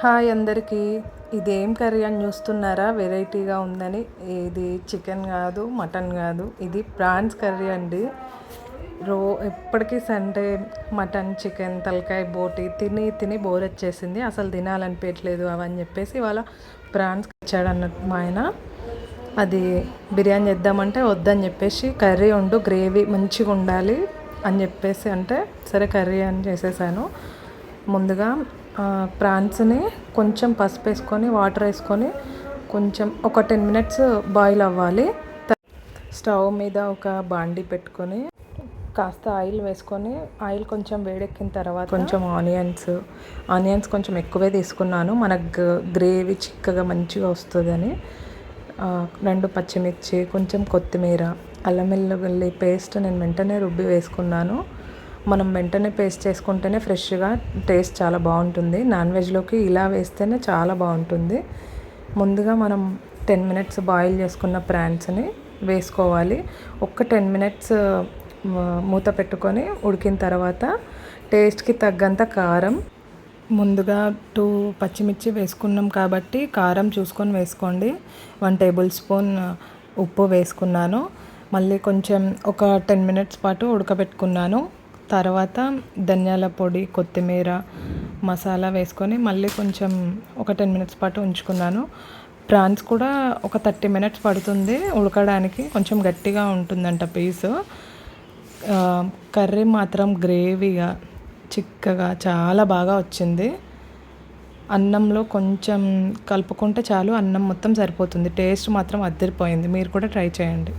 Hi అందరికీ. ఇదేం curry అని చూస్తున్నారా? వెరైటీగా ఉందని. ఇది చికెన్ కాదు మటన్ కాదు. ఇది ప్రాన్స్ కర్రీ అండి. రో ఎప్పటికీ సండే మటన్ చికెన్ తలకాయ బోటి తిని తిని బోర్ వచ్చేసింది. అసలు తినాలనిపించలేదు అవని చెప్పేసి వాళ్ళ ప్రాన్స్ ఇచ్చాడు అన్నట్టు మా ఆయన. అది బిర్యానీ చేద్దామంటే వద్దని చెప్పేసి కర్రీ ఉండు గ్రేవీ మంచిగా ఉండాలి అని చెప్పేసి అంటే సరే కర్రీ అని చేసేసాను. ముందుగా ప్రాన్స్ని కొంచెం పసుపు వేసుకొని వాటర్ వేసుకొని కొంచెం ఒక టెన్ మినిట్స్ బాయిల్ అవ్వాలి. స్టవ్ మీద ఒక బాండి పెట్టుకొని కాస్త ఆయిల్ వేసుకొని ఆయిల్ కొంచెం వేడెక్కిన తర్వాత కొంచెం ఆనియన్స్ ఆనియన్స్ కొంచెం ఎక్కువే తీసుకున్నాను. మనకు గ్రేవీ చిక్కగా మంచిగా వస్తుందని. రెండు పచ్చిమిర్చి కొంచెం కొత్తిమీర అల్లం వెల్లుల్లి పేస్ట్ నేను వెంటనే రుబ్బి వేసుకున్నాను. మనం వెంటనే పేస్ట్ చేసుకుంటేనే ఫ్రెష్గా టేస్ట్ చాలా బాగుంటుంది. నాన్ వెజ్లోకి ఇలా వేస్తేనే చాలా బాగుంటుంది. ముందుగా మనం టెన్ మినిట్స్ బాయిల్ చేసుకున్న ప్రాన్స్ని వేసుకోవాలి. ఒక్క టెన్ మినిట్స్ మూత పెట్టుకొని ఉడికిన తర్వాత టేస్ట్కి తగ్గంత కారం. ముందుగా టూ పచ్చిమిర్చి వేసుకున్నాం కాబట్టి కారం చూసుకొని వేసుకోండి. వన్ టేబుల్ స్పూన్ ఉప్పు వేసుకున్నాను. మళ్ళీ కొంచెం ఒక టెన్ మినిట్స్ పాటు ఉడకబెట్టుకున్నాను. తర్వాత ధనియాల పొడి కొత్తిమీర మసాలా వేసుకొని మళ్ళీ కొంచెం ఒక టెన్ మినిట్స్ పాటు ఉంచుకున్నాను. ప్రాన్స్ కూడా ఒక థర్టీ మినిట్స్ పడుతుంది ఉడకడానికి. కొంచెం గట్టిగా ఉంటుందంట పీసు. కర్రీ మాత్రం గ్రేవీగా చిక్కగా చాలా బాగా వచ్చింది. అన్నంలో కొంచెం కలుపుకుంటే చాలు అన్నం మొత్తం సరిపోతుంది. టేస్ట్ మాత్రం అద్దరిపోయింది. మీరు కూడా ట్రై చేయండి.